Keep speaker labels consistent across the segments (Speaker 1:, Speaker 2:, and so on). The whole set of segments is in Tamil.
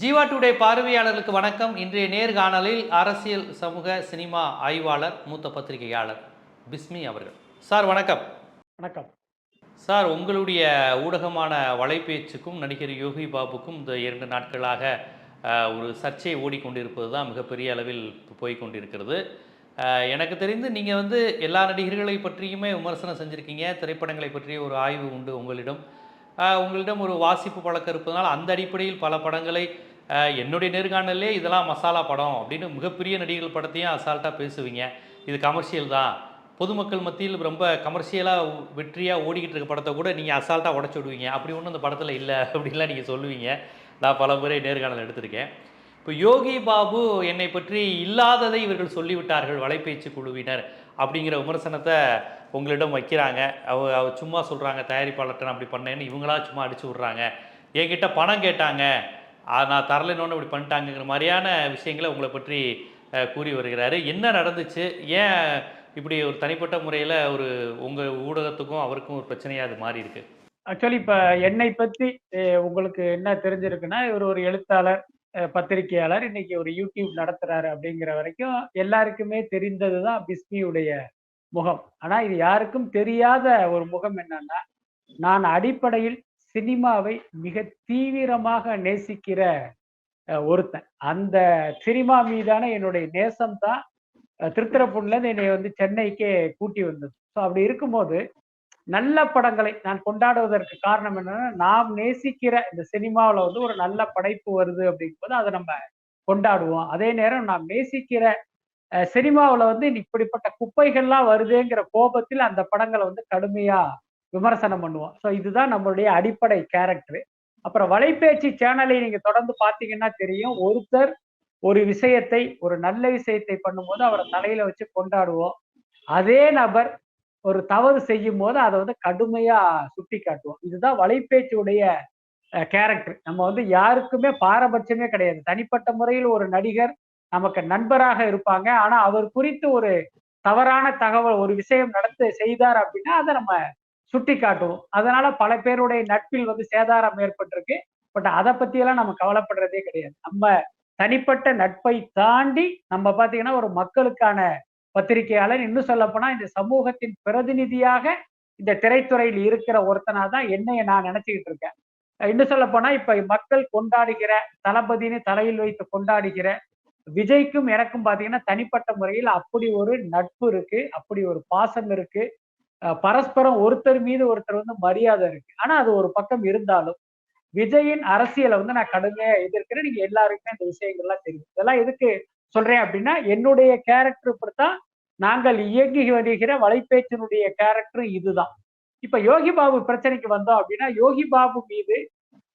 Speaker 1: ஜீவா டுடே பார்வையாளர்களுக்கு வணக்கம். இன்றைய நேர்காணலில் அரசியல் சமூக சினிமா ஆய்வாளர் மூத்த பத்திரிகையாளர் பிஸ்மி அவர்கள். சார் வணக்கம்.
Speaker 2: வணக்கம்.
Speaker 1: சார் உங்களுடைய ஊடகமான வலைபேச்சுக்கும் நடிகர் யோகி பாபுக்கும் இந்த இரண்டு நாட்களாக ஒரு சர்ச்சை ஓடிக்கொண்டிருப்பது தான் மிகப்பெரிய அளவில் போய் கொண்டிருக்கிறது அஹ், எனக்கு தெரிந்து நீங்கள் வந்து எல்லா நடிகர்களை பற்றியுமே விமர்சனம் செஞ்சுருக்கீங்க. திரைப்படங்களை பற்றிய ஒரு ஆய்வு உண்டு உங்களிடம். உங்களிடம் ஒரு வாசிப்பு பழக்கம் இருப்பதனால் அந்த அடிப்படையில் பல படங்களை என்னுடைய நேர்காணலே இதெல்லாம் மசாலா படம் அப்படின்னு மிகப்பெரிய நடிகர்கள் படத்தையும் அசால்ட்டாக பேசுவீங்க. இது கமர்ஷியல் தான். பொதுமக்கள் மத்தியில் ரொம்ப கமர்ஷியலாக வெற்றியாக ஓடிக்கிட்டு இருக்க படத்தை கூட நீங்கள் அசால்ட்டாக உடச்சி விடுவீங்க. அப்படி ஒன்றும் அந்த படத்தில் இல்லை அப்படின்லாம் நீங்கள் சொல்லுவீங்க. நான் பல முறை நேர்காணல் எடுத்திருக்கேன். இப்போ யோகி பாபு என்னை பற்றி இல்லாததை இவர்கள் சொல்லிவிட்டார்கள் வலைபேச்சு குழுவினர் அப்படிங்கிற விமர்சனத்தை உங்களிடம் வைக்கிறாங்க. அவ அவ சும்மா சொல்கிறாங்க தயாரிப்பாளர்கிட்ட நான் அப்படி பண்ணேன்னு இவங்களா சும்மா அடிச்சு விட்றாங்க. என்கிட்ட பணம் கேட்டாங்க. நான் தரலைன்னு இப்படி பண்ணிட்டாங்கங்கிற மாதிரியான விஷயங்களை உங்களை பற்றி கூறி வருகிறாரு. என்ன நடந்துச்சு? ஏன் இப்படி ஒரு தனிப்பட்ட முறையில் ஒரு உங்கள் ஊடகத்துக்கும் அவருக்கும் ஒரு பிரச்சனையாக அது மாறி இருக்கு?
Speaker 2: ஆக்சுவலி இப்போ என்னை பற்றி உங்களுக்கு என்ன தெரிஞ்சிருக்குன்னா இவர் ஒரு எழுத்தாளர் பத்திரிகையாளர். இன்னைக்கு ஒரு யூடியூப் நடத்துறாரு அப்படிங்கிற வரைக்கும் எல்லாருக்குமே தெரிந்தது தான் பிஸ்மியுடைய முகம். ஆனால் இது யாருக்கும் தெரியாத ஒரு முகம் என்னன்னா நான் அடிப்படையில் சினிமாவை மிக தீவிரமாக நேசிக்கிற ஒருத்தன். அந்த சினிமா மீதான என்னுடைய நேசம் தான் திருத்திரப்புண்ல என்னை வந்து சென்னைக்கே கூட்டி வந்தது. ஸோ அப்படி இருக்கும்போது நல்ல படங்களை நான் கொண்டாடுவதற்கு காரணம் என்னன்னா நாம் நேசிக்கிற இந்த சினிமாவில் வந்து ஒரு நல்ல படைப்பு வருது அப்படிங்கும்போது அதை நம்ம கொண்டாடுவோம். அதே நேரம் நாம் நேசிக்கிற சினிமாவில் வந்து இப்படிப்பட்ட குப்பைகள்லாம் வருதுங்கிற கோபத்தில் அந்த படங்களை வந்து கடுமையாக விமர்சனம் பண்ணுவோம். ஸோ இதுதான் நம்மளுடைய அடிப்படை கேரக்டர் அப்புறம் வலைபேச்சு சேனலை நீங்க தொடர்ந்து பார்த்தீங்கன்னா தெரியும். ஒருத்தர் ஒரு விஷயத்தை ஒரு நல்ல விஷயத்தை பண்ணும்போது அவரை தலையில வச்சு கொண்டாடுவோம். அதே நபர் ஒரு தவறு செய்யும் போது அதை வந்து கடுமையா சுட்டி காட்டுவோம் இதுதான் வலைபேச்சுடைய கேரக்டர் நம்ம வந்து யாருக்குமே பாரபட்சமே கிடையாது. தனிப்பட்ட முறையில் ஒரு நடிகர் நமக்கு நண்பராக இருப்பாங்க. ஆனா அவர் குறித்து ஒரு தவறான தகவல் ஒரு விஷயம் நடத்து செய்தார் அப்படின்னா அதை நம்ம சுட்டி காட்டுவோம் அதனால பல பேருடைய நட்பில் வந்து சேதாரம் ஏற்பட்டிருக்கு. பட் அதை பத்தியெல்லாம் நம்ம கவலைப்படுறதே கிடையாது. நம்ம தனிப்பட்ட நட்பை தாண்டி நம்ம பார்த்தீங்கன்னா ஒரு மக்களுக்கான பத்திரிகையாளர். இன்னும் சொல்ல போனா இந்த சமூகத்தின் பிரதிநிதியாக இந்த திரைத்துறையில் இருக்கிற ஒருத்தனா தான் என்னைய நான் நினைச்சுக்கிட்டு இருக்கேன். இன்னும் சொல்ல போனா இப்ப மக்கள் கொண்டாடுகிற தளபதினு தலையில் வைத்து கொண்டாடுகிற விஜய்க்கும் எனக்கும் பாத்தீங்கன்னா தனிப்பட்ட முறையில் அப்படி ஒரு நட்பு இருக்கு. அப்படி ஒரு பாசம் இருக்கு. பரஸ்பரம் ஒருத்தர் மீது ஒருத்தர் வந்து மரியாதை இருக்கு. ஆனா அது ஒரு பக்கம் இருந்தாலும் விஜயின் அரசியலை வந்து நான் கடுமையா எதிர்க்கிறேன். நீங்க எல்லாருக்குமே இந்த விஷயங்கள்லாம் தெரியும். இதெல்லாம் எதுக்கு சொல்றேன் அப்படின்னா என்னுடைய கேரக்டர் இப்படித்தான் நாங்கள் இயங்கி வருகிற வலைபேச்சினுடைய கேரக்டரும் இதுதான். இப்ப யோகி பாபு பிரச்சனைக்கு வந்தோம் அப்படின்னா யோகி பாபு மீது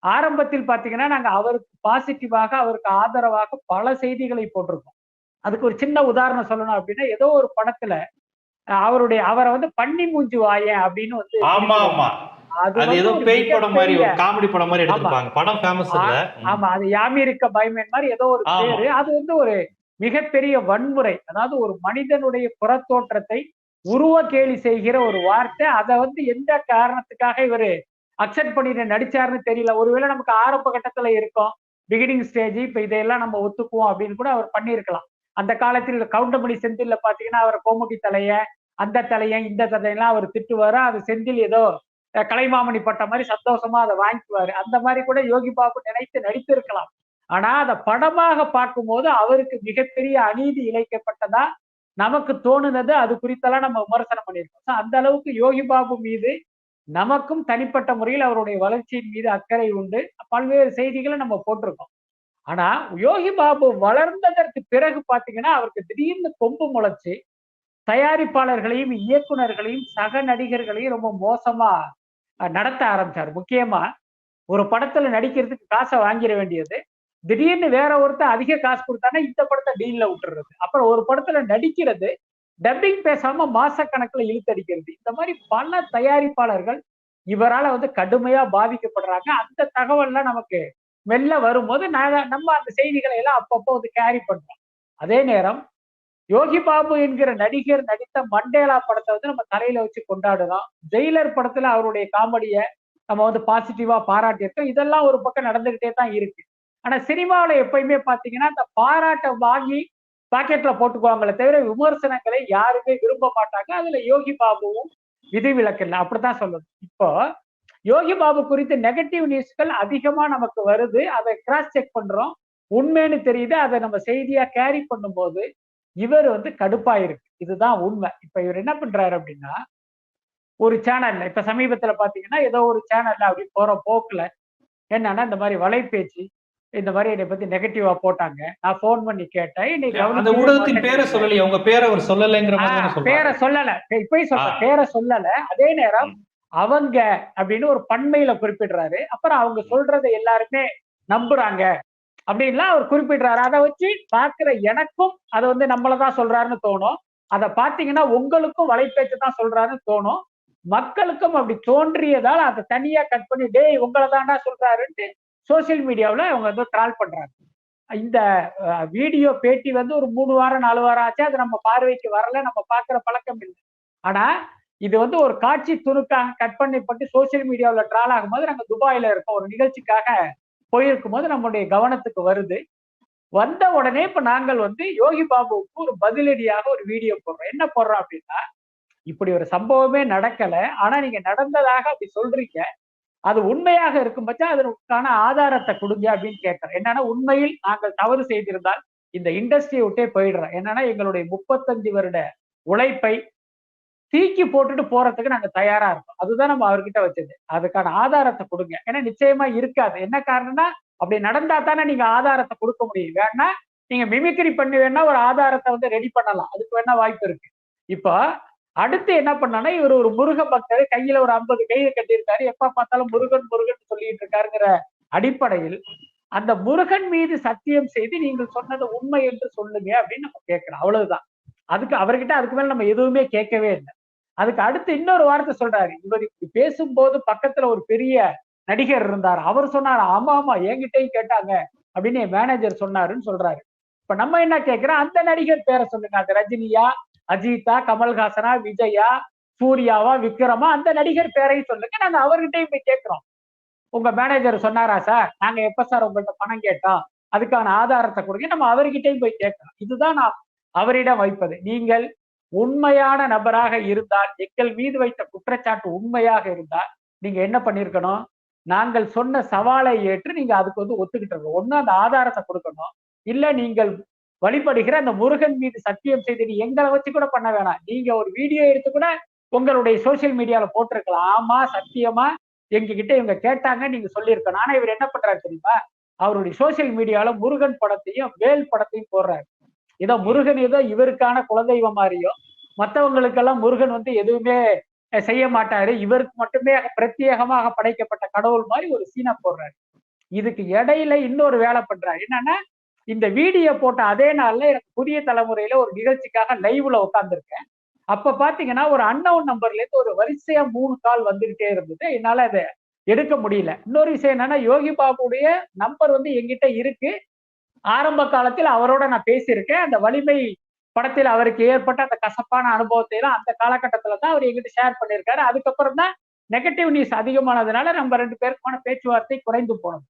Speaker 2: ஆரம்பத்தில் பாத்தீங்கன்னா நாங்க அவருக்கு பாசிட்டிவாக அவருக்கு ஆதரவாக பல செய்திகளை போட்டிருக்கோம். அதுக்கு ஒரு சின்ன உதாரணம் சொல்லணும் அப்படின்னா ஏதோ ஒரு படத்துல அவருடைய அவரை வந்து பன்னி மூஞ்சி வாயேன் அப்படின்னு வந்து
Speaker 1: ஆமா ஆமா. அது
Speaker 2: வந்து
Speaker 1: ஏதோ
Speaker 2: ஒரு
Speaker 1: பேய் படம் மாதிரி ஒரு
Speaker 2: மிகப்பெரிய-
Speaker 1: காமெடி படம் மாதிரி எடுத்திருப்பாங்க. படம் ஃபேமஸ் இல்ல.
Speaker 2: ஆமா. அது யாமி இருக்க பயமேன் மாதிரி ஏதோ ஒரு. பேரு. அது வந்து ஒரு மிகப்பெரிய வன்முறை. அதாவது ஒரு மனிதனுடைய புறத்தோற்றத்தை உருவ கேலி செய்கிற ஒரு வார்த்தை. அதை வந்து எந்த காரணத்துக்காக இவரு அக்செப்ட் பண்ணிட்டு நடிச்சாருன்னு தெரியல. ஒருவேளை நமக்கு ஆரம்ப கட்டத்துல இருக்கும். பிகினிங் ஸ்டேஜ் இப்ப இதையெல்லாம் நம்ம ஒத்துக்குவோம் அப்படின்னு கூட அவர் பண்ணியிருக்கலாம். அந்த காலத்தில் கவுண்டமணி செந்தில்ல பாத்தீங்கன்னா அவர் கோமுகி தலைய அந்த தலையன் இந்த தலையெல்லாம் அவர் திட்டுவாரு. அது செந்தில் ஏதோ கலைமாமணி பட்ட மாதிரி சந்தோஷமா அதை வாங்கிக்குவாரு. அந்த மாதிரி கூட யோகி பாபு நினைத்து நடித்திருக்கலாம். ஆனா அதை படமாக பார்க்கும்போது அவருக்கு மிகப்பெரிய அநீதி இழைக்கப்பட்டதா நமக்கு தோணுனது அது குறித்தெல்லாம் நம்ம விமர்சனம் பண்ணியிருக்கோம். அந்த அளவுக்கு யோகி பாபு மீது நமக்கும் தனிப்பட்ட முறையில் அவருடைய வளர்ச்சியின் மீது அக்கறை உண்டு. பல்வேறு செய்திகளை நம்ம போட்டிருக்கோம். ஆனா யோகி பாபு வளர்ந்ததற்கு பிறகு பாத்தீங்கன்னா அவருக்கு திடீர்னு கொம்பு முளைச்சு தயாரிப்பாளர்களையும் இயக்குனர்களையும் சக நடிகர்களையும் ரொம்ப மோசமா நடத்த ஆரம்பிச்சார். முக்கியமா ஒரு படத்துல நடிக்கிறதுக்கு காசை வாங்கிட வேண்டியது. திடீர்னு வேற ஒருத்தர் அதிக காசு கொடுத்தானா இந்த படத்தை டீல்ல விட்டுறது. அப்புறம் ஒரு படத்துல நடிக்கிறது டப்பிங் பேசாம மாசக்கணக்குல இழுத்தடிக்கிறது. இந்த மாதிரி பல தயாரிப்பாளர்கள் இவரால வந்து கடுமையா பாதிக்கப்படுறாங்க. அந்த தகவல்லாம் நமக்கு மெல்ல வரும்போது நம்ம அந்த செய்திகளை எல்லாம் அப்பப்போ வந்து கேரி பண்றோம். அதே நேரம் யோகி பாபு என்கிற நடிகர் நடித்த மண்டேலா படத்தை வந்து நம்ம தலையில வச்சு கொண்டாடுறோம் ஜெயிலர் படத்துல அவருடைய காமெடியை நம்ம வந்து பாசிட்டிவா பாராட்டியிருக்கோம். இதெல்லாம் ஒரு பக்கம் நடந்துகிட்டே தான் இருக்கு. ஆனா சினிமாவில எப்பயுமே பாத்தீங்கன்னா அந்த பாராட்டை வாங்கி பாக்கெட்ல போட்டுக்குவாங்களே தவிர விமர்சனங்களை யாருமே விரும்ப மாட்டாங்க. அதுல யோகி பாபுவும் விதிவிலக்கு இல்லை அப்படித்தான் சொல்லணும் இப்போ யோகி பாபு குறித்து நெகட்டிவ் நியூஸ்கள் அதிகமா நமக்கு வருது. அதை கிராஸ் செக் பண்றோம். உண்மைன்னு தெரியுது. அதை நம்ம செய்தியா கேரி பண்ணும்போது இவர் வந்து கடுப்பாயிருக்கு. இதுதான் உண்மை. இப்ப இவர் என்ன பண்றாரு அப்படின்னா ஒரு சேனல்ல இப்ப சமீபத்துல பாத்தீங்கன்னா ஏதோ ஒரு சேனல்ல அப்படி போற போக்குல என்னன்னா இந்த மாதிரி வலைபேச்சு இந்த மாதிரி என்னை பத்தி நெகட்டிவா போட்டாங்க. நான் ஃபோன் பண்ணி கேட்டேன். இன்னைக்கு
Speaker 1: அந்த ஊடகத்தின் பேரை. சொல்லலையே. உங்க பேரை அவர் சொல்லலைங்கிற
Speaker 2: பேரை சொல்லல. இப்பயும் சொல்ற. பேரை சொல்லல. அதே நேரம் அவங்க அப்படின்னு ஒரு பன்மையில குறிப்பிடுறாரு. அப்புறம் அவங்க சொல்றதை எல்லாருமே நம்புறாங்க. அப்படின்லாம் அவர் குறிப்பிடுறாரு. அதை வச்சு பார்க்குற எனக்கும் அதை வந்து நம்மளதான் சொல்றாருன்னு தோணும். அதை பார்த்தீங்கன்னா உங்களுக்கும் வலைப்பேச்சு தான் சொல்றாருன்னு தோணும். மக்களுக்கும் அப்படி தோன்றியதால் அதை தனியா கட் பண்ணி டேய் உங்களை தாண்டா சொல்றாருன்ட்டு சோசியல் மீடியாவில் அவங்க வந்து ட்ரால் பண்றாங்க. இந்த வீடியோ பேட்டி வந்து ஒரு மூணு வாரம் நாலு வாரம் ஆச்சு. அது நம்ம பார்வைக்கு வரல. நம்ம பார்க்குற பழக்கம் இல்லை. ஆனா இது வந்து ஒரு காட்சி துணுக்காக கட் பண்ணப்பட்டு சோசியல் மீடியாவில் ட்ரால் ஆகும்போது நாங்கள் துபாயில இருக்கோம். ஒரு நிகழ்ச்சிக்காக போயிருக்கும் போது நம்முடைய கவனத்துக்கு வருது. வந்த உடனே இப்ப நாங்கள் வந்து யோகி பாபுவுக்கு ஒரு பதிலடியாக ஒரு வீடியோ போடுறோம். என்ன போடுறோம் அப்படின்னா இப்படி ஒரு சம்பவமே நடக்கல. ஆனா நீங்க நடந்ததாக அப்படி சொல்றீங்க. அது உண்மையாக இருக்கும் பட்சம் அதற்கான ஆதாரத்தை கொடுங்க அப்படின்னு கேட்கிறேன். என்னன்னா உண்மையில் நாங்கள் தவறு செய்திருந்தால் இந்த இண்டஸ்ட்ரியை விட்டே போயிடுறோம். என்னன்னா எங்களுடைய முப்பத்தஞ்சு வருட உழைப்பை தீக்கி போட்டுட்டு போறதுக்கு நாங்க தயாரா இருக்கோம். அதுதான் நம்ம அவர்கிட்ட வச்சது. அதுக்கான ஆதாரத்தை கொடுங்க. ஏன்னா நிச்சயமா இருக்காது. என்ன காரணம்னா அப்படி நடந்தா தானே நீங்க ஆதாரத்தை கொடுக்க முடியும். வேணா நீங்க மிமிக்ரி பண்ணி வேணா ஒரு ஆதாரத்தை வந்து ரெடி பண்ணலாம். அதுக்கு வேணா வாய்ப்பு இருக்கு. இப்போ அடுத்து என்ன பண்ணனா இவர் ஒரு முருக பக்தர் கையில ஒரு ஐம்பது கையை கட்டியிருக்காரு. எப்ப பார்த்தாலும் முருகன் முருகன் சொல்லிட்டு இருக்காருங்கிற அடிப்படையில் அந்த முருகன் மீது சத்தியம் செய்து நீங்கள் சொன்னது உண்மை என்று சொல்லுங்க அப்படின்னு நம்ம கேட்கிறோம். அவ்வளவுதான். அதுக்கு அவர்கிட்ட அதுக்கு மேல நம்ம எதுவுமே கேட்கவே இல்லை. அதுக்கு அடுத்து இன்னொரு வார்த்தை சொல்றாரு. இவர் இப்படி பேசும்போது பக்கத்துல ஒரு பெரிய நடிகர் இருந்தார். அவர் சொன்னார் ஆமா ஆமா என்கிட்டயும் கேட்டாங்க. அப்படின்னு என் மேனேஜர் சொன்னாருன்னு சொல்றாரு. இப்ப நம்ம என்ன கேட்கிறோம் அந்த நடிகர் பேரை சொல்லுங்க. அந்த ரஜினியா அஜித்தா கமல்ஹாசனா விஜயா சூர்யாவா விக்ரமா அந்த நடிகர் பேரையும் சொல்லுங்க. நாங்க அவர்கிட்டயும் போய் கேட்கிறோம் உங்க மேனேஜர் சொன்னாரா சார்? நாங்க எப்ப சார் உங்கள்கிட்ட பணம் கேட்டோம்? அதுக்கான ஆதாரத்தை கொடுங்க. நம்ம அவர்கிட்டயும் போய் கேட்கிறோம் இதுதான் நான் அவரிடம் வைப்பது. நீங்கள் உண்மையான நபராக இருந்தால் எங்கள் மீது வைத்த குற்றச்சாட்டு உண்மையாக இருந்தால் நீங்க என்ன பண்ணிருக்கணும்? நாங்கள் சொன்ன சவாலை ஏற்று நீங்க அதுக்கு வந்து ஒத்துக்கிட்டு இருக்கணும். ஒண்ணு அந்த ஆதாரத்தை கொடுக்கணும். இல்ல நீங்கள் வழிபடுகிற அந்த முருகன் மீது சத்தியம் செய்து நீ எங்களை வச்சு கூட பண்ண வேணாம். நீங்க ஒரு வீடியோ எடுத்து கூட உங்களுடைய சோசியல் மீடியால போட்டிருக்கலாம். ஆமா சத்தியமா? எங்ககிட்ட இவங்க கேட்டாங்க நீங்க சொல்லியிருக்கணும். ஆனா இவர் என்ன பண்றாரு தெரியுமா? அவருடைய சோசியல் மீடியால முருகன் படத்தையும் வேல் படத்தையும் போடுறாரு. ஏதோ முருகன் ஏதோ இவருக்கான குலதெய்வம் மாதிரியோ மற்றவங்களுக்கெல்லாம் முருகன் வந்து எதுவுமே செய்ய மாட்டாரு. இவருக்கு மட்டுமே பிரத்யேகமாக படைக்கப்பட்ட கடவுள் மாதிரி ஒரு சீனா போடுறாரு. இதுக்கு இடையில இன்னொரு வேலை பண்றாரு. என்னன்னா இந்த வீடியோ போட்ட அதே நாள்ல எனக்கு புதிய தலைமுறையில ஒரு நிகழ்ச்சிக்காக லைவ்ல உட்காந்துருக்கேன் அப்ப பாத்தீங்கன்னா ஒரு அன்னவுன் நம்பர்ல இருந்து ஒரு வரிசையா மூணு கால் வந்துகிட்டே இருந்தது. என்னால அதை எடுக்க முடியல. இன்னொரு விஷயம் என்னன்னா யோகி பாபுடைய நம்பர் வந்து எங்கிட்ட இருக்கு. ஆரம்ப காலத்தில் அவரோட நான் பேசியிருக்கேன். அந்த வலிமை படத்தில் அவருக்கு ஏற்பட்ட அந்த கசப்பான அனுபவத்தை எல்லாம் அந்த காலகட்டத்துல தான் அவர் எங்கிட்ட ஷேர் பண்ணியிருக்காரு அதுக்கப்புறம் தான் நெகட்டிவ் நியூஸ் அதிகமானதுனால நம்ம ரெண்டு பேருக்குமான பேச்சுவார்த்தை குறைந்து போனது.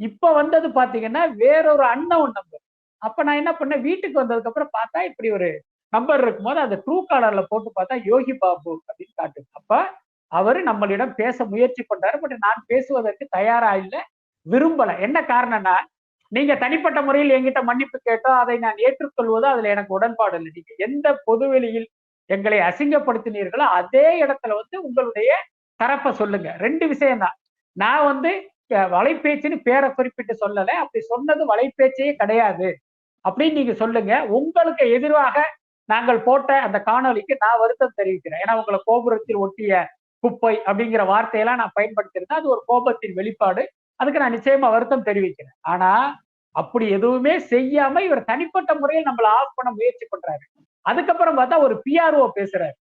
Speaker 2: இப்ப வந்தது பாத்தீங்கன்னா வேறொரு அன்னவுன் நம்பர் அப்ப நான் என்ன பண்ணேன்? வீட்டுக்கு வந்ததுக்கு அப்புறம் பார்த்தா இப்படி ஒரு நம்பர் இருக்கும்போது அந்த ட்ரூ காலர்ல போட்டு பார்த்தா யோகி பாபு அப்படின்னு காட்டுது. அப்ப அவரு நம்மளிடம் பேச முயற்சி பண்றாரு. பட் நான் பேசுவதற்கு தயாரா இல்லை விரும்பல. என்ன காரணம்னா நீங்க தனிப்பட்ட முறையில் என்கிட்ட மன்னிப்பு கேட்டோ அதை நான் ஏற்றுக்கொள்வதோ அதுல எனக்கு உடன்பாடு இல்லை. நீங்க எந்த பொதுவெளியில் எங்களை அசிங்கப்படுத்தினீர்களோ அதே இடத்துல வந்து உங்களுடைய தரப்பை சொல்லுங்க. ரெண்டு விஷயம்தான். நான் வந்து வலைபேச்சுன்னு பேரை குறிப்பிட்டு சொல்லலை. அப்படி சொன்னது வலைபேச்சையே கிடையாது. அப்படின்னு நீங்க சொல்லுங்க. உங்களுக்கு எதிராக நாங்கள் போட்ட அந்த காணொலிக்கு நான் வருத்தம் தெரிவிக்கிறேன். ஏன்னா உங்களை கோபுரத்தில் ஒட்டிய குப்பை அப்படிங்கிற வார்த்தையெல்லாம் நான் பயன்படுத்தியிருந்தேன். அது ஒரு கோபத்தின் வெளிப்பாடு. அதுக்கு நான் நிச்சயமா வருத்தம் தெரிவிக்கிறேன். ஆனா அப்படி எதுவுமே செய்யாம இவர் தனிப்பட்ட முறையில் நம்மளை ஆஃப் பண்ண முயற்சி பண்றாரு. அதுக்கப்புறம் பார்த்தா ஒரு பிஆர்ஓ பேசுறாரு.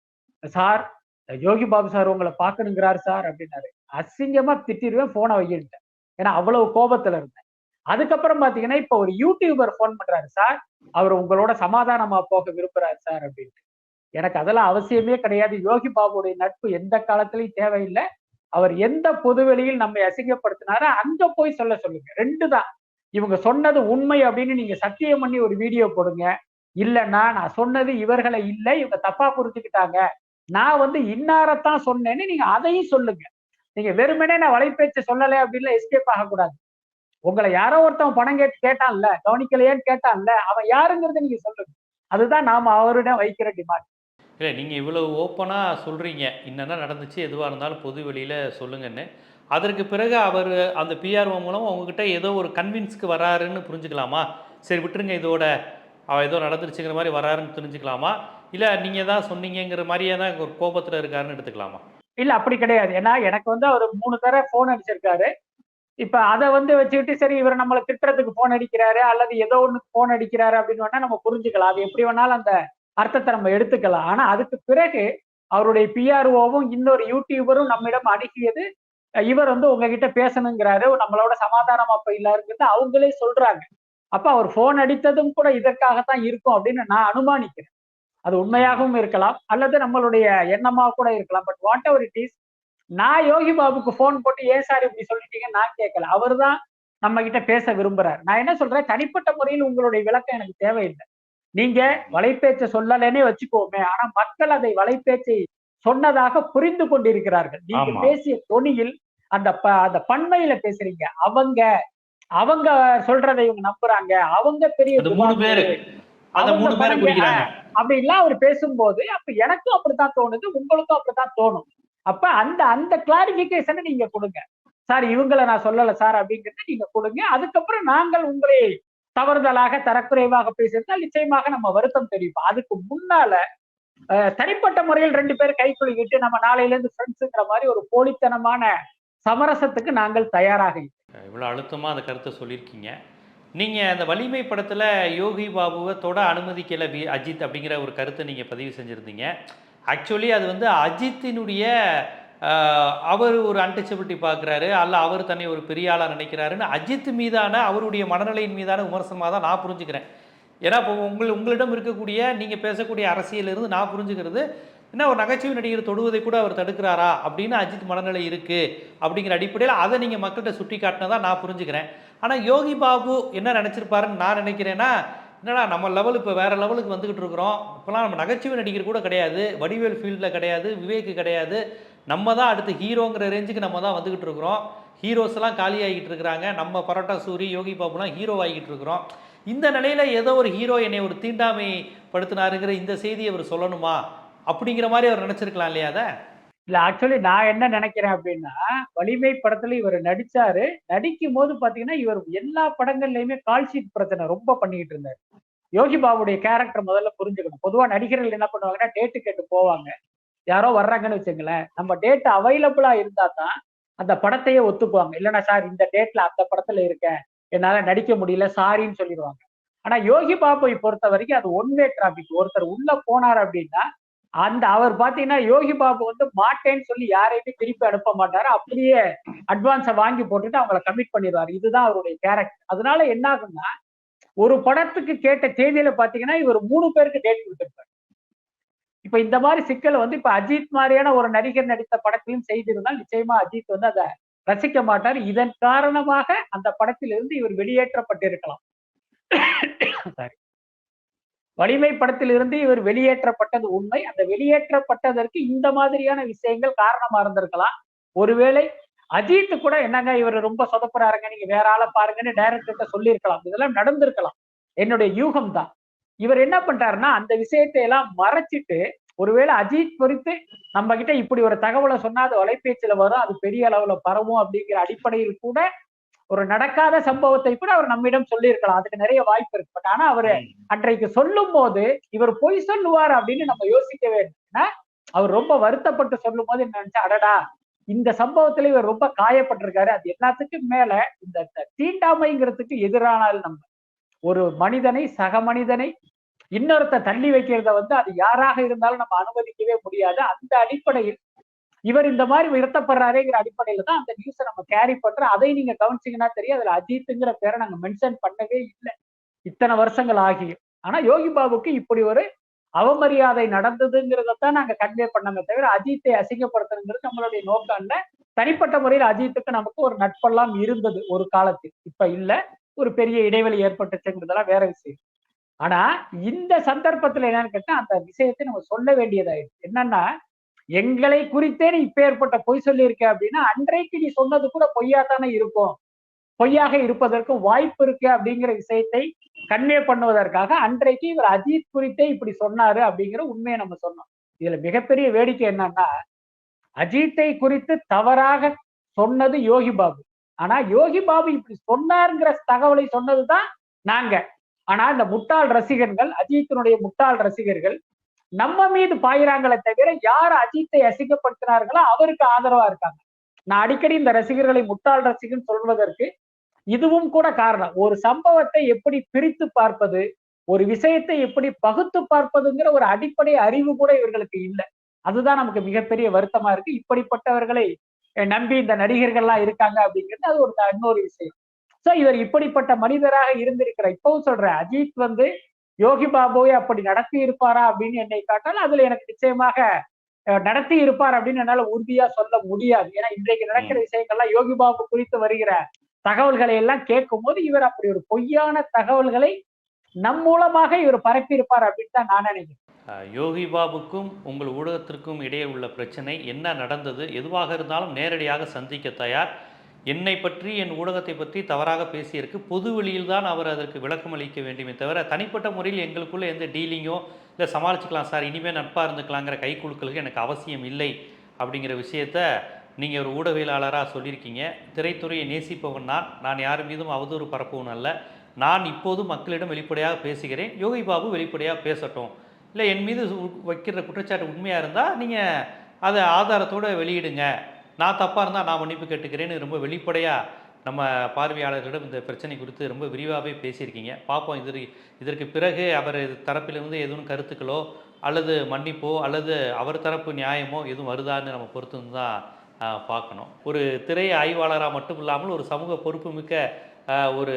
Speaker 2: சார் யோகி பாபு சார் உங்களை பாக்கணுங்கிறாரு சார் அப்படின்னாரு. அசிங்கமா திட்டிடுவேன் போனை வைக்கிட்டேன் ஏன்னா அவ்வளவு கோபத்துல இருந்தேன். அதுக்கப்புறம் பாத்தீங்கன்னா இப்ப ஒரு யூடியூபர் போன் பண்றாரு. சார் அவர் உங்களோட சமாதானமா போக விரும்புறாரு சார் அப்படின்ட்டு. எனக்கு அதெல்லாம் அவசியமே கிடையாது. யோகி பாபுடைய நட்பு எந்த காலத்திலையும் தேவையில்லை. அவர் எந்த பொதுவெளியில் நம்மை அசிங்கப்படுத்தினாரோ அங்க போய் சொல்ல சொல்லுங்க. ரெண்டு தான் இவங்க சொன்னது உண்மை அப்படின்னு நீங்க சத்தியம் பண்ணி ஒரு வீடியோ போடுங்க. இல்லைன்னா நான் சொன்னது இவர்களை இல்லை இவங்க தப்பா புரிஞ்சுக்கிட்டாங்க. நான் வந்து இன்னாரத்தான் சொன்னேன்னு நீங்க அதையும் சொல்லுங்க. நீங்க வெறுமனே நான் வலைப்பேச்சு சொல்லலை அப்படின்னு எஸ்கேப் ஆகக்கூடாது. உங்களை யாரோ ஒருத்தன் பணம் கேட்டு கேட்டான்ல கவனிக்கலையேன்னு கேட்டான்ல அவன் யாருங்கிறத நீங்க சொல்லுங்க. அதுதான் நாம அவரிடம் வைக்கிற டிமாண்ட்
Speaker 1: இல்லை நீங்கள் இவ்வளோ ஓப்பனாக சொல்கிறீங்க என்னென்ன நடந்துச்சு எதுவாக இருந்தாலும் பொது வெளியில் சொல்லுங்கன்னு. அதற்கு பிறகு அவர் அந்த பிஆர்ஓ மூலம் உங்ககிட்ட ஏதோ ஒரு கன்வின்ஸ்க்கு வராருன்னு புரிஞ்சுக்கலாமா? சரி விட்டுருங்க இதோட. அவள் ஏதோ நடந்துருச்சுங்கிற மாதிரி வராருன்னு தெரிஞ்சுக்கலாமா? இல்லை நீங்கள் தான் சொன்னீங்கிற மாதிரியே தான் ஒரு கோபத்தில் இருக்காருன்னு எடுத்துக்கலாமா?
Speaker 2: இல்லை அப்படி கிடையாது. ஏன்னா எனக்கு வந்து அவர் மூணு தடவை ஃபோன் அடிச்சிருக்காரு. இப்ப அதை வந்து வச்சுக்கிட்டு சரி இவர் நம்மளை திட்டுறதுக்கு போன் அடிக்கிறாரு அல்லது ஏதோ ஒன்று போன் அடிக்கிறாரு அப்படின்னு வேணா நம்ம புரிஞ்சுக்கலாம். அது எப்படி வேணாலும் அந்த அர்த்தத்தை நம்ம எடுத்துக்கலாம். ஆனா அதுக்கு பிறகு அவருடைய பிஆர்ஓவும் இன்னொரு யூடியூபரும் நம்மிடம் அணுகியது இவர் வந்து உங்ககிட்ட பேசணுங்கிறாரு நம்மளோட சமாதானம் அப்ப இல்லாருங்கிறது அவங்களே சொல்றாங்க. அப்ப அவர் போன் அடித்ததும் கூட இதற்காகத்தான் இருக்கும் அப்படின்னு நான் அனுமானிக்கிறேன். அது உண்மையாகவும் இருக்கலாம் அல்லது நம்மளுடைய எண்ணமாக கூட இருக்கலாம். But whatever it is நான் யோகி பாபுக்கு ஃபோன் போட்டு ஏன் சார் இப்படி சொல்லிட்டீங்க நான் கேட்கல. அவர் தான் நம்ம கிட்ட பேச விரும்புறாரு. நான் என்ன சொல்றேன்? தனிப்பட்ட முறையில் உங்களுடைய விளக்கம் எனக்கு தேவையில்லை. நீங்க வலைபேச்சை சொல்லலைன்னே வச்சுக்கோமே ஆனா மக்கள் அதை வலைபேச்சை சொன்னதாக புரிந்து கொண்டிருக்கிறார்கள். நீங்க. பேசிய தொனியில் அந்த அந்த பன்மையில பேசுறீங்க. அவங்க அவங்க சொல்றதை இவங்க நம்புறாங்க. அவங்க பெரிய
Speaker 1: குறிக்கிறாங்க.
Speaker 2: அப்படின்லாம் அவர் பேசும்போது அப்ப எனக்கும் அப்படித்தான் தோணுது உங்களுக்கும் அப்படித்தான் தோணும். அப்ப அந்த அந்த கிளாரிபிகேஷனை நீங்க கொடுங்க. சார் இவங்களை நான் சொல்லல சார் அப்படிங்கறத நீங்க கொடுங்க. அதுக்கப்புறம் நாங்கள் உங்களை தவறுதலாக தரக்குறைவாக பேசியிருந்தால் நிச்சயமாக நம்ம வருத்தம் தெரிவிப்போம். அதுக்கு முன்னால தனிப்பட்ட முறையில் ரெண்டு பேரும் கை குலுக்கிட்டு நம்ம நாளையில இருந்து ஃப்ரெண்ட்ஸுங்கிற மாதிரி ஒரு போலித்தனமான சமரசத்துக்கு நாங்கள் தயாராக இல்லை.
Speaker 1: இவ்வளோ அழுத்தமாக அந்த கருத்தை சொல்லியிருக்கீங்க. நீங்கள் அந்த வலிமை படத்தில் யோகி பாபுவை தொட அனுமதிக்கலை வி அஜித் அப்படிங்கிற ஒரு கருத்தை நீங்கள் பதிவு செஞ்சுருந்தீங்க. ஆக்சுவலி அது வந்து அஜித்தினுடைய அவர் ஒரு அன்டச்சபிலிட்டி பார்க்குறாரு. அல்ல அவர் தன்னை ஒரு பெரிய ஆளாக நினைக்கிறாருன்னு அஜித் மீதான அவருடைய மனநிலையின் மீதான விமர்சனமாக தான் நான் புரிஞ்சுக்கிறேன். ஏன்னா இப்போ உங்கள் உங்களிடம் இருக்கக்கூடிய நீங்கள் பேசக்கூடிய அரசியலிருந்து நான் புரிஞ்சுக்கிறது என்ன ஒரு நகைச்சுவை நடிகர் தொடுவதை கூட அவர் தடுக்கிறாரா? அப்படின்னு அஜித் மனநிலை இருக்குது அப்படிங்கிற அடிப்படையில் அதை நீங்கள் மக்கள்கிட்ட சுட்டி காட்டினதா நான் புரிஞ்சுக்கிறேன். ஆனால் யோகி பாபு என்ன நினச்சிருப்பாருன்னு நான் நினைக்கிறேன்னா என்னடா நம்ம லெவல் இப்போ வேறு லெவலுக்கு வந்துக்கிட்டு இருக்கிறோம். இப்போலாம் நம்ம நகைச்சுவை நடிகர் கூட கிடையாது. வடிவேல் ஃபீல்டில் கிடையாது. விவேக்கு கிடையாது. நம்ம தான் அடுத்து ஹீரோங்கிற ரேஞ்சுக்கு நம்ம தான் வந்துக்கிட்டு இருக்கிறோம். ஹீரோஸ்லாம் காலியாகிட்டு காலி ஆகிட்டு இருக்கிறாங்க. நம்ம பரோட்டா சூரி யோகி பாபுலாம் ஹீரோ ஆகிட்டு இருக்கிறோம். இந்த நிலையில் ஏதோ ஒரு ஹீரோ என்னை ஒரு தீண்டாமை படுத்தினாருங்கிற இந்த செய்தியை அவர் சொல்லணுமா? அப்படிங்கிற மாதிரி அவர் நினச்சிருக்கலாம் இல்லையா அதை?
Speaker 2: இல்லை ஆக்சுவலி நான் என்ன நினைக்கிறேன் அப்படின்னா வலிமை படத்துல இவர் நடிச்சாரு. நடிக்கும் போது பார்த்தீங்கன்னா இவர் எல்லா படங்கள்லையுமே கால்ஷீட் பிரச்சனை ரொம்ப பண்ணிக்கிட்டு இருந்தார். யோகி பாபுடைய கேரக்டர் முதல்ல புரிஞ்சுக்கணும். பொதுவாக நடிகர்கள் என்ன பண்ணுவாங்கன்னா டேட்டு கேட்டு போவாங்க. யாரோ வர்றாங்கன்னு வச்சுங்களேன் நம்ம டேட் அவைலபிளா இருந்தா தான் அந்த படத்தையே ஒத்துக்குவாங்க. இல்லைன்னா சார் இந்த டேட்ல அந்த படத்துல இருக்கேன். என்னால நடிக்க முடியல. சாரின்னு சொல்லிடுவாங்க. ஆனா யோகி பாபுவை பொறுத்த வரைக்கும் அது ஒன் வே டிராபிக் ஒருத்தர் உள்ள போனார் அப்படின்னா அந்த அவர் பாத்தீங்கன்னா யோகி பாபு வந்து மாட்டேன்னு சொல்லி யாரையுமே திருப்பி அனுப்ப மாட்டாரு. அப்படியே அட்வான்ஸை வாங்கி போட்டுட்டு அவங்கள கமிட் பண்ணிடுவாரு. இதுதான் அவருடைய கேரக்டர் அதனால என்ன ஆகும்னா ஒரு படத்துக்கு கேட்ட தேதியில பாத்தீங்கன்னா இவர் மூணு பேருக்கு டேட் கொடுத்திருப்பாரு. இப்ப இந்த மாதிரி சிக்கல் வந்து இப்ப அஜித் மாதிரியான ஒரு நடிகர் நடித்த படத்திலும் செய்திருந்தால் நிச்சயமா அஜித் வந்து அதை ரசிக்க மாட்டார். இதன் காரணமாக அந்த படத்திலிருந்து இவர் வெளியேற்றப்பட்டிருக்கலாம். சாரி. வலிமை படத்திலிருந்து இவர் வெளியேற்றப்பட்டது உண்மை. அந்த வெளியேற்றப்பட்டதற்கு இந்த மாதிரியான விஷயங்கள் காரணமா இருந்திருக்கலாம். ஒருவேளை அஜித் கூட என்னங்க இவர் ரொம்ப சொதப்புறாருங்க நீங்க வேற ஆளை பாருங்கன்னு டைரக்டர்கிட்ட சொல்லியிருக்கலாம். இதெல்லாம் நடந்திருக்கலாம். என்னுடைய யூகம் தான் இவர் என்ன பண்றாருன்னா அந்த விஷயத்தை எல்லாம் மறைச்சிட்டு ஒருவேளை அஜித் குறித்து நம்ம கிட்ட இப்படி ஒரு தகவலை சொன்னா அது வலைபேச்சுல வரும் அது பெரிய அளவுல பரவும் அப்படிங்கிற அடிப்படையில் கூட ஒரு நடக்காத சம்பவத்தை கூட அவர் நம்மிடம் சொல்லியிருக்கலாம். அதுக்கு நிறைய வாய்ப்பு இருக்கு. பட் ஆனா அவரு அன்றைக்கு சொல்லும் போது இவர் பொய் சொல்லுவார் அப்படின்னு நம்ம யோசிக்க வேண்டும் ஏன்னா, அவர் ரொம்ப வருத்தப்பட்டு சொல்லும் போது என்ன நினைச்சா அடடா இந்த சம்பவத்துல இவர் ரொம்ப காயப்பட்டிருக்காரு. அது எல்லாத்துக்கும் மேல இந்த இந்த தீண்டாமைங்கிறதுக்கு எதிரானால் நம்ம. ஒரு மனிதனை சக மனிதனை இன்னொருத்த தள்ளி வைக்கிறத வந்து அது யாராக இருந்தாலும் நம்ம அனுமதிக்கவே முடியாது. அந்த அடிப்படையில் இவர் இந்த மாதிரி வருத்தப்படுறாருங்கிற அடிப்படையில தான் அந்த நியூஸை நம்ம கேரி பண்றோம் அதை நீங்க கவனிச்சீங்கன்னா தெரியும். அதுல அஜித்துங்கிற பேரை நாங்க மென்ஷன் பண்ணவே இல்லை. இத்தனை வருஷங்கள் ஆகியும் ஆனா யோகி பாபுக்கு இப்படி ஒரு அவமரியாதை நடந்ததுங்கிறதான் நாங்க கன்வே பண்ணாங்க தவிர அஜித்தை அசிங்கப்படுத்தணுங்கிறது நம்மளுடைய நோக்கம் இல்ல தனிப்பட்ட முறையில் அஜித்துக்கு நமக்கு ஒரு நட்பெல்லாம் இருந்தது ஒரு காலத்தில். இப்ப இல்ல. ஒரு பெரிய இடைவெளி ஏற்பட்டுச்சுங்கிறதெல்லாம் வேற விஷயம். ஆனா இந்த சந்தர்ப்பத்துல என்னன்னு கேட்டா அந்த விஷயத்தை நம்ம சொல்ல வேண்டியதாயிடுச்சு. என்னன்னா எங்களை குறித்தே நீ இப்ப ஏற்பட்ட பொய் சொல்லியிருக்க அப்படின்னா அன்றைக்கு நீ சொன்னது கூட பொய்யா தானே இருக்கும். பொய்யாக இருப்பதற்கு வாய்ப்பு இருக்கு அப்படிங்கிற விஷயத்தை கன்வே பண்ணுவதற்காக அன்றைக்கு இவர் அஜித் குறித்தே இப்படி சொன்னாரு அப்படிங்கிற உண்மையை நம்ம சொன்னோம். இதுல மிகப்பெரிய வேடிக்கை என்னன்னா அஜித்தை குறித்து தவறாக சொன்னது யோகி பாபு. ஆனா யோகி பாபு இப்படி சொன்னாருங்கிற தகவலை சொன்னதுதான் நாங்க. ஆனா இந்த முட்டாள் ரசிகர்கள் அஜித்தினுடைய முட்டாள் ரசிகர்கள் நம்ம மீது பாயிறாங்களே தவிர யார் அஜித்தை அசிங்கப்படுத்தினார்களோ அவருக்கு ஆதரவா இருக்காங்க. நான் அடிக்கடி இந்த ரசிகர்களை முட்டாள் ரசிகன் சொல்வதற்கு இதுவும் கூட காரணம். ஒரு சம்பவத்தை எப்படி பிரித்து பார்ப்பது ஒரு விஷயத்தை எப்படி பகுத்து பார்ப்பதுங்கிற ஒரு அடிப்படை அறிவு கூட இவர்களுக்கு இல்லை. அதுதான் நமக்கு மிகப்பெரிய வருத்தமா இருக்கு. இப்படிப்பட்டவர்களை நம்பி இந்த நடிகர்கள்லாம் இருக்காங்க அப்படிங்கிறது அது ஒரு இன்னொரு விஷயம். சோ இவர் இப்படிப்பட்ட மனிதராக இருந்திருக்கிற இப்பவும் சொல்றேன் அஜித் வந்து யோகி பாபுவை அப்படி நடத்தி இருப்பாரா அப்படின்னு என்னை காட்டால் அதுல எனக்கு நிச்சயமாக நடத்தி இருப்பார் அப்படின்னு என்னால உறுதியா சொல்ல முடியாது. ஏன்னா இன்றைக்கு நடக்கிற விஷயங்கள்லாம் யோகி பாபு குறித்து வருகிற தகவல்களை எல்லாம் கேட்கும் போது இவர் அப்படி ஒரு பொய்யான தகவல்களை நம் மூலமாக இவர் பரப்பி இருப்பார் அப்படின்னு தான் நான் நினைக்கிறேன்.
Speaker 1: யோகி பாபுக்கும் உங்கள் ஊடகத்திற்கும் இடையே உள்ள பிரச்சனை என்ன நடந்தது எதுவாக இருந்தாலும் நேரடியாக சந்திக்க தயார். என்னை பற்றி என் ஊடகத்தை பற்றி தவறாக பேசியிருக்கு. பொது வெளியில் தான் அவர் அதற்கு விளக்கம் அளிக்க வேண்டுமே தவிர தனிப்பட்ட முறையில் எங்களுக்குள்ளே எந்த டீலிங்கோ இல்லை சமாளிச்சுக்கலாம் சார் இனிமேல் நட்பாக இருந்துக்கலாங்கிற கை குழுக்களுக்கு எனக்கு அவசியம் இல்லை அப்படிங்கிற விஷயத்த நீங்கள் ஒரு ஊடகவியலாளராக சொல்லியிருக்கீங்க. திரைத்துறையை நேசிப்பவன் நான். நான் யார் மீதும் அவதூறு பரப்பவும் அல்ல. நான் இப்போது மக்களிடம் வெளிப்படையாக பேசுகிறேன். யோகி பாபு வெளிப்படையாக பேசட்டும். இல்லை என் மீது உ- வைக்கிற குற்றச்சாட்டு உண்மையாக இருந்தால் நீங்கள் அதை ஆதாரத்தோடு வெளியிடுங்க. நான் தப்பாக இருந்தால் நான் மன்னிப்பு கேட்டுக்கிறேன்னு ரொம்ப வெளிப்படையாக நம்ம பார்வையாளர்களிடம் இந்த பிரச்சனை குறித்து ரொம்ப விரிவாகவே பேசியிருக்கீங்க. பார்ப்போம் இதற்கு இதற்கு பிறகு அவர் தரப்பிலிருந்து எதுவும் கருத்துக்களோ அல்லது மன்னிப்போ அல்லது அவர் தரப்பு நியாயமோ எதுவும் வருதான்னு நம்ம பொறுத்து தான் பார்க்கணும். ஒரு திரை ஆய்வாளராக மட்டும் இல்லாமல் ஒரு சமூக பொறுப்புமிக்க ஒரு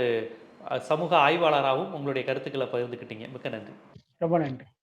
Speaker 1: சமூக ஆய்வாளராகவும் உங்களுடைய கருத்துக்களை பகிர்ந்துக்கிட்டீங்க. மிக்க நன்றி.
Speaker 2: ரொம்ப நன்றி.